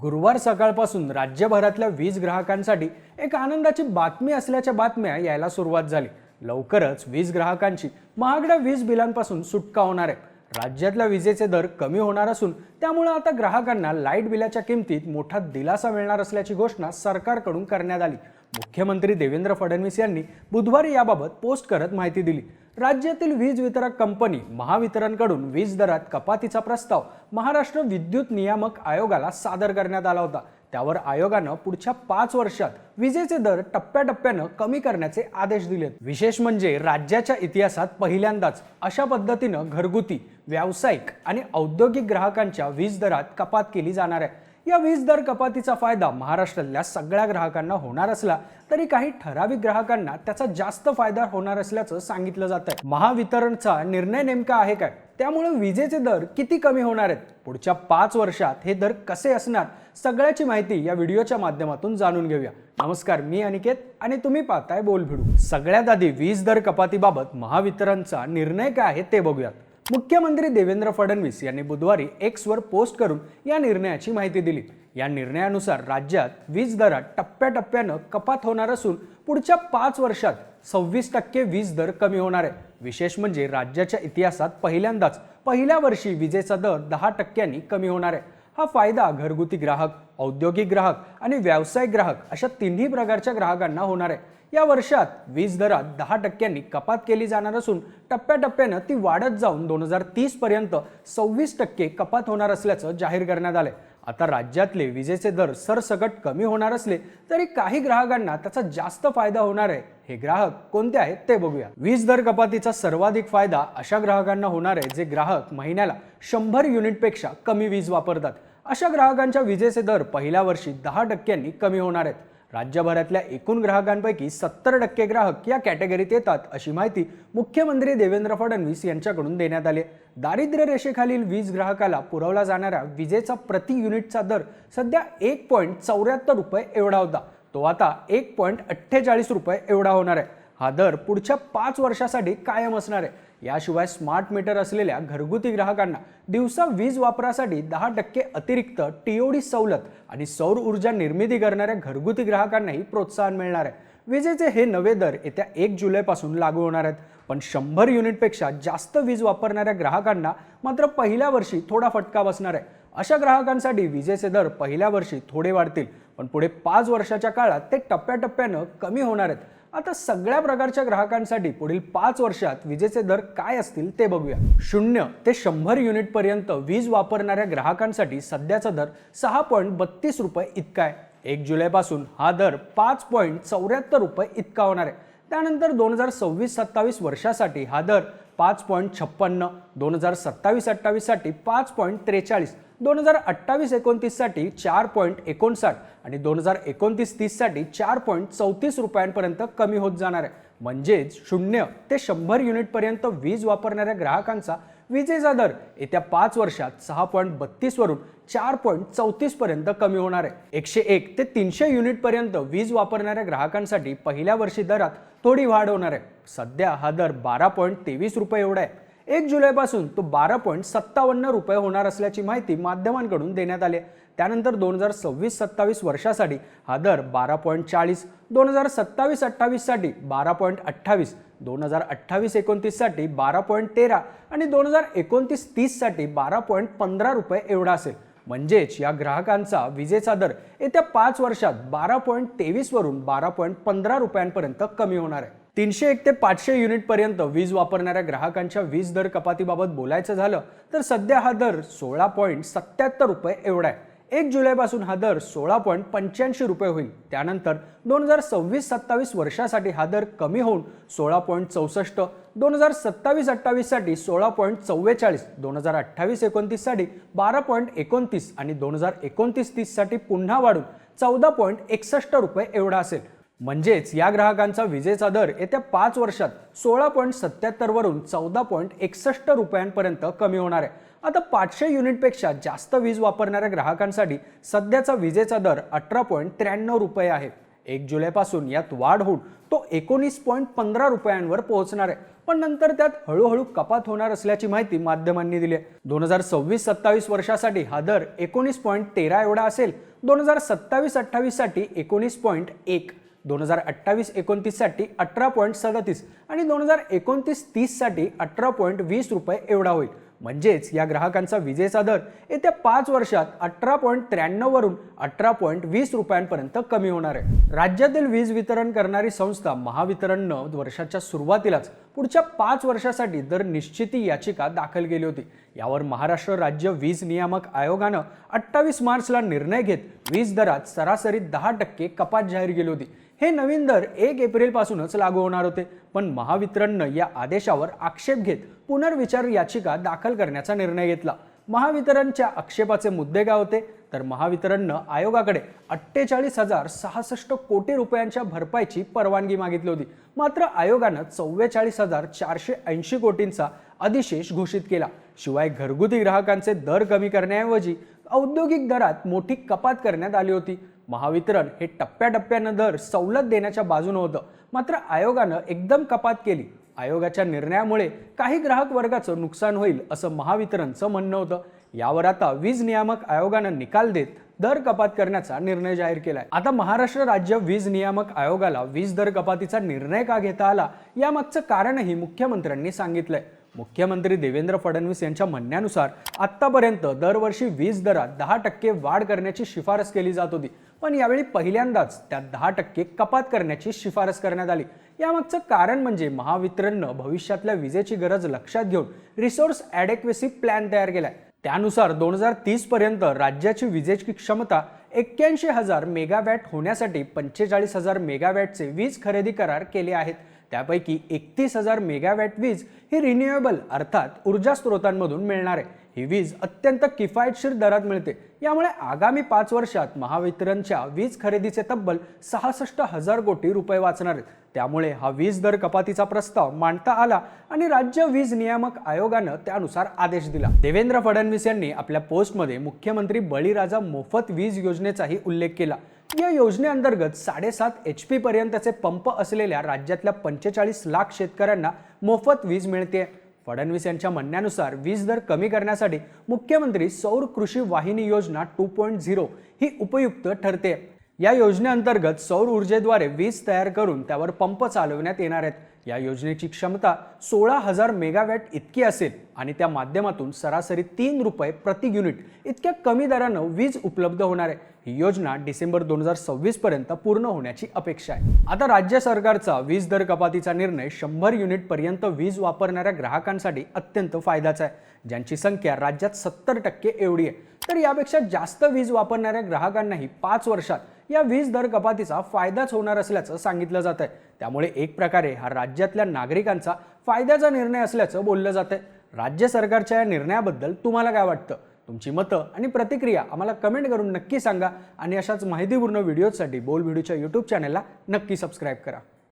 गुरुवार सकाळपासून राज्यभरातल्या वीज ग्राहकांसाठी एक आनंदाची बातमी असल्याच्या बातम्या यायला सुरुवात झाली. लवकरच वीज ग्राहकांची महागड्या वीज बिलांपासून सुटका होणार आहे. राज्यातल्या विजेचे दर कमी होणार असून त्यामुळे आता ग्राहकांना लाइट बिलाच्या किमतीत मोठा दिलासा मिळणार असल्याची घोषणा सरकारकडून करण्यात आली. मुख्यमंत्री देवेंद्र फडणवीस यांनी बुधवारी याबाबत पोस्ट करत माहिती दिली. राज्यातील वीज वितरक कंपनी महावितरणकडून वीज दरात कपातीचा प्रस्ताव महाराष्ट्र विद्युत नियामक आयोगाला सादर करण्यात आला होता. त्यावर आयोगानं पुढच्या पाच वर्षात विजेचे दर टप्प्याटप्प्यानं कमी करण्याचे आदेश दिलेत. विशेष म्हणजे राज्याच्या इतिहासात पहिल्यांदाच अशा पद्धतीनं घरगुती व्यावसायिक आणि औद्योगिक ग्राहकांच्या वीज दरात कपात केली जाणार आहे. या वीज दर कपातीचा फायदा महाराष्ट्रातल्या सगळ्या ग्राहकांना होणार असला तरी काही ठराविक ग्राहकांना त्याचा जास्त फायदा होणार असल्याचं सांगितलं जात आहे महावितरणचा निर्णय नेमका आहे काय? त्यामुळे विजेचे दर किती कमी होणार आहेत? पुढच्या पाच वर्षात हे दर कसे असणार? सगळ्याची माहिती या व्हिडिओच्या माध्यमातून जाणून घेऊया. नमस्कार मी अनिकेत आणि तुम्ही पाहताय बोल भिडू सगळ्यात आधी वीज दर कपातीबाबत महावितरणचा निर्णय काय आहे ते बघूयात. मुख्यमंत्री देवेंद्र फडणवीस यांनी बुधवारी एक्सवर पोस्ट करून या निर्णयाची माहिती दिली. या निर्णयानुसार राज्यात वीज दरात टप्प्याटप्प्यानं कपात होणार असून पुढच्या पाच वर्षात सव्वीस टक्के वीज दर कमी होणार आहे. विशेष म्हणजे राज्याच्या इतिहासात पहिल्यांदाच पहिल्या वर्षी विजेचा दर दहा टक्क्यांनी कमी होणार आहे. हा फायदा घरगुती ग्राहक औद्योगिक ग्राहक आणि व्यावसायिक ग्राहक अशा तिन्ही प्रकारच्या ग्राहकांना होणार आहे. या वर्षात वीज दरात दहा टक्क्यांनी कपात केली जाणार असून टप्प्याटप्प्यानं ती वाढत जाऊन दोन हजार तीसपर्यंत सव्वीस टक्के कपात होणार असल्याचं जाहीर करण्यात आलंय. आता राज्यातले विजेचे दर सरसकट कमी होणार असले तरी काही ग्राहकांना त्याचा जास्त फायदा होणार आहे. हे ग्राहक कोणते आहेत ते बघूया. वीज दर कपातीचा सर्वाधिक फायदा अशा ग्राहकांना होणार आहे जे ग्राहक महिन्याला शंभर युनिटपेक्षा कमी वीज वापरतात. अशा ग्राहकांच्या विजेचे दर पहिल्या वर्षी दहा टक्क्यांनी कमी होणार आहेत. राज्यभरातल्या एकूण ग्राहकांपैकी सत्तर टक्के ग्राहक या कॅटेगरीत येतात अशी माहिती मुख्यमंत्री देवेंद्र फडणवीस यांच्याकडून देण्यात आली दारिद्र्य रेषेखालील वीज ग्राहकाला पुरवला जाणाऱ्या विजेचा प्रति युनिटचा दर सध्या एक पॉईंट चौऱ्याहत्तर रुपये एवढा होता. तो आता एक पॉईंट अठ्ठेचाळीस रुपये एवढा होणार आहे. हा दर पुढच्या पाच वर्षासाठी कायम असणार आहे. याशिवाय स्मार्ट मीटर असलेल्या घरगुती ग्राहकांना दिवसा वीज वापरासाठी दहा टक्के अतिरिक्त टीओडी सवलत आणि सौर ऊर्जा निर्मिती करणाऱ्या घरगुती ग्राहकांनाही प्रोत्साहन मिळणार आहे. विजेचे हे नवे दर येत्या एक जुलैपासून लागू होणार आहेत. पण शंभर युनिटपेक्षा जास्त वीज वापरणाऱ्या ग्राहकांना मात्र पहिल्या वर्षी थोडा फटका बसणार आहे. अशा ग्राहकांसाठी विजेचे दर पहिल्या वर्षी थोडे वाढतील पण पुढे पाच वर्षाच्या काळात ते टप्प्याटप्प्यानं कमी होणार आहेत. आता सगळ्या प्रकारच्या ग्राहकांसाठी पुढील पाच वर्षात विजेचे दर काय असतील ते बघूया. शून्य ते शंभर युनिट पर्यंत वीज वापरणाऱ्या ग्राहकांसाठी सध्याचा दर सहा पॉईंट बत्तीस रुपये इतका आहे. एक जुलैपासून हा दर पाच पॉईंट चौऱ्याहत्तर रुपये इतका होणार आहे. त्यानंतर दोन हजार सव्वीस सत्तावीस वर्षासाठी हा दर पाच पॉईंट छप्पन्न दोन हजार सत्तावीस अठ्ठावीससाठी पाच पॉईंट त्रेचाळीस दोन हजार अठ्ठावीस एकोणतीससाठी चार पॉईंट एकोणसाठ आणि दोन हजार एकोणतीस तीससाठी चार पॉईंट चौतीस रुपयांपर्यंत कमी होत जाणार आहे. म्हणजेच शून्य ते शंभर युनिटपर्यंत वीज वापरणाऱ्या ग्राहकांचा विजेचा दर येत्या पाच वर्षात सहा पॉईंट बत्तीसवरून चार पॉईंट चौतीसपर्यंत कमी होणार आहे. एकशे एक ते तीनशे युनिटपर्यंत वीज वापरणाऱ्या ग्राहकांसाठी पहिल्या वर्षी दरात थोडी वाढ होणार आहे. सध्या हा दर बारा पॉईंट तेवीस रुपये एवढा आहे. एक जुलैपासून तो बारा पॉईंट सत्तावन्न रुपये होणार असल्याची माहिती माध्यमांकडून देण्यात आली आहे. त्यानंतर दोन हजार सव्वीस सत्तावीस वर्षासाठी हा दर बारा पॉईंट चाळीस दोन हजार सत्तावीस अठ्ठावीससाठी बारा पॉईंट अठ्ठावीस दोन हजार अठ्ठावीस एकोणतीससाठी बारा पॉईंट तेरा आणि दोन हजार एकोणतीस तीससाठी बारा पॉईंट पंधरा रुपये एवढा असेल. म्हणजेच या ग्राहकांचा विजेचा दर येत्या पाच वर्षात बारा पॉईंट तेवीसवरून बारा पॉईंट पंधरा रुपयांपर्यंत कमी होणार आहे. तीनशे एक ते पाचशे युनिटपर्यंत वीज वापरणाऱ्या ग्राहकांच्या वीज दर कपातीबाबत बोलायचं झालं तर सध्या हा दर सोळा पॉईंट सत्याहत्तर रुपये एवढा आहे. एक जुलैपासून हा दर सोळा पॉईंट पंच्याऐंशी रुपये होईल. त्यानंतर दोन हजार सव्वीस सत्तावीस वर्षासाठी हा दर कमी होऊन सोळा पॉईंट चौसष्ट दोन हजार सत्तावीस अठ्ठावीससाठी सोळा पॉईंट चव्वेचाळीस दोन हजार अठ्ठावीस एकोणतीससाठी बारा पॉईंट एकोणतीस आणि दोन हजार एकोणतीस तीससाठी पुन्हा वाढून चौदा पॉईंट एकसष्ट रुपये एवढा असेल. म्हणजेच या ग्राहकांचा विजेचा दर येत्या पाच वर्षात सोळा पॉईंट सत्याहत्तरवरून चौदा पॉईंट एकसष्ट रुपयांपर्यंत कमी होणार आहे. आता पाचशे युनिटपेक्षा जास्त वीज वापरणाऱ्या ग्राहकांसाठी सध्याचा विजेचा दर अठरा पॉईंट त्र्याण्णव रुपये आहे. एक जुलैपासून यात वाढ होऊन तो एकोणीस पॉईंट पंधरा रुपयांवर पोहोचणार आहे. पण नंतर त्यात हळूहळू कपात होणार असल्याची माहिती माध्यमांनी दिली आहे. दोन हजार सव्वीस सत्तावीस वर्षासाठी हा दर एकोणीस पॉईंट तेरा एवढा असेल. दोन हजार सत्तावीस अठ्ठावीससाठी एकोणीस पॉईंट एक दोन हजार अठ्ठावीस एकोणतीससाठी अठरा पॉईंट सदतीस आणि दोन हजार एकोणतीस तीससाठी अठरा पॉईंट वीस रुपये एवढा होईल. म्हणजेच या ग्राहकांचा विजेचा दर येत्या पाच वर्षात अठरा पॉईंट त्र्याण्णववरून अठरा पॉईंट वीस रुपयांपर्यंत कमी होणार आहे. राज्यातील वीज वितरण करणारी संस्था महावितरणनं वर्षाच्या सुरुवातीलाच पुढच्या पाच वर्षासाठी दर निश्चिती याचिका दाखल केली होती. यावर महाराष्ट्र राज्य वीज नियामक आयोगानं अठ्ठावीस मार्चला निर्णय घेत वीज दरात सरासरी दहा टक्के कपात जाहीर केली होती. हे नवीन दर एक एप्रिलपासूनच लागू होणार होते. पण महावितरणनं या आदेशावर आक्षेप घेत पुनर्विचार याचिका दाखल करण्याचा निर्णय घेतला. महावितरणच्या आक्षेपाचे मुद्दे काय होते? तर महावितरणनं आयोगाकडे अठ्ठेचाळीस हजार सहासष्ट कोटी रुपयांच्या भरपाईची परवानगी मागितली होती. मात्र आयोगानं चव्वेचाळीस हजार चारशे ऐंशी कोटींचा अधिशेष घोषित केला. शिवाय घरगुती ग्राहकांचे दर कमी करण्याऐवजी औद्योगिक दरात मोठी कपात करण्यात आली होती. महावितरण हे टप्प्याटप्प्यानं दर सवलत देण्याच्या बाजूनं होतं. मात्र आयोगानं एकदम कपात केली. आयोगाच्या निर्णयामुळे काही ग्राहक वर्गाचं नुकसान होईल असं महावितरणचं म्हणणं होतं. यावर आता वीज नियामक आयोगानं निकाल देत दर कपात करण्याचा निर्णय जाहीर केलाय. आता महाराष्ट्र राज्य वीज नियामक आयोगाला वीज दर कपातीचा निर्णय का घेता आला? यामागचं कारणही मुख्यमंत्र्यांनी सांगितलंय. मुख्यमंत्री देवेंद्र फडणवीस यांच्या म्हणण्यानुसार आत्तापर्यंत दरवर्षी वीज दरात दहा टक्के वाढ करण्याची शिफारस केली जात होती. पण यावेळी पहिल्यांदाच त्यात दहा टक्के कपात करण्याची शिफारस करण्यात आली. यामागचं कारण म्हणजे महावितरणनं भविष्यातल्या विजेची गरज लक्षात घेऊन रिसोर्स ॲडेक्वेसी प्लॅन तयार केलाय. त्यानुसार दोन हजार तीसपर्यंत राज्याची विजेची क्षमता एक्क्याऐंशी हजार मेगावॅट होण्यासाठी पंचेचाळीस हजार मेगावॅटचे वीज खरेदी करार केले आहेत. त्यापैकी एकतीस हजार मेगावॅट वीज ही रिन्युएबल अर्थात ऊर्जा स्रोतांमधून मिळणार आहे. ही वीज अत्यंत किफायतशीर दरात मिळते. यामुळे आगामी पाच वर्षात महावितरणच्या वीज खरेदीचे तब्बल सहासष्ट हजार कोटी रुपये वाचणार आहेत. त्यामुळे हा वीज दर कपातीचा प्रस्ताव मांडता आला आणि राज्य वीज नियामक आयोगानं त्यानुसार आदेश दिला. देवेंद्र फडणवीस यांनी आपल्या पोस्टमध्ये मुख्यमंत्री बळीराजा मोफत वीज योजनेचाही उल्लेख केला. या योजनेअंतर्गत साडेसात एच पी पर्यंतचे पंप असलेल्या राज्यातल्या पंचेचाळीस लाख शेतकऱ्यांना मोफत वीज मिळते फडणवीस यांच्या म्हणण्यानुसार वीज दर कमी करण्यासाठी मुख्यमंत्री सौर कृषी वाहिनी योजना टू पॉईंट झिरो ही उपयुक्त ठरते या योजनेअंतर्गत सौर ऊर्जेद्वारे वीज तयार करून त्यावर पंप चालवण्यात येणार आहेत. या योजनेची क्षमता सोळा हजार मेगावॅट इतकी असेल आणि त्या माध्यमातून सरासरी तीन रुपये प्रति युनिट इतक्या कमी दरानं वीज उपलब्ध होणार आहे. ही योजना डिसेंबर दोन हजार सव्वीस पर्यंत पूर्ण होण्याची अपेक्षा आहे. आता राज्य सरकारचा वीज दर कपातीचा निर्णय शंभर युनिट पर्यंत वीज वापरणाऱ्या ग्राहकांसाठी अत्यंत फायद्याचा आहे. ज्यांची संख्या राज्यात सत्तर टक्के एवढी आहे. तर यापेक्षा जास्त वीज वापरणाऱ्या ग्राहकांनाही पाच वर्षात या वीज दर कपातीचा फायदाच होणार असल्याचं सांगितलं जात आहे त्यामुळे एक प्रकारे हा राज्यातल्या नागरिकांचा फायद्याचा निर्णय असल्याचं बोललं जात आहे राज्य सरकारच्या या निर्णयाबद्दल तुम्हाला काय वाटतं? तुमची मतं आणि प्रतिक्रिया आम्हाला कमेंट करून नक्की सांगा आणि अशाच माहितीपूर्ण व्हिडिओसाठी बोल व्हिडिओच्या यूट्यूब चॅनलला नक्की सबस्क्राईब करा.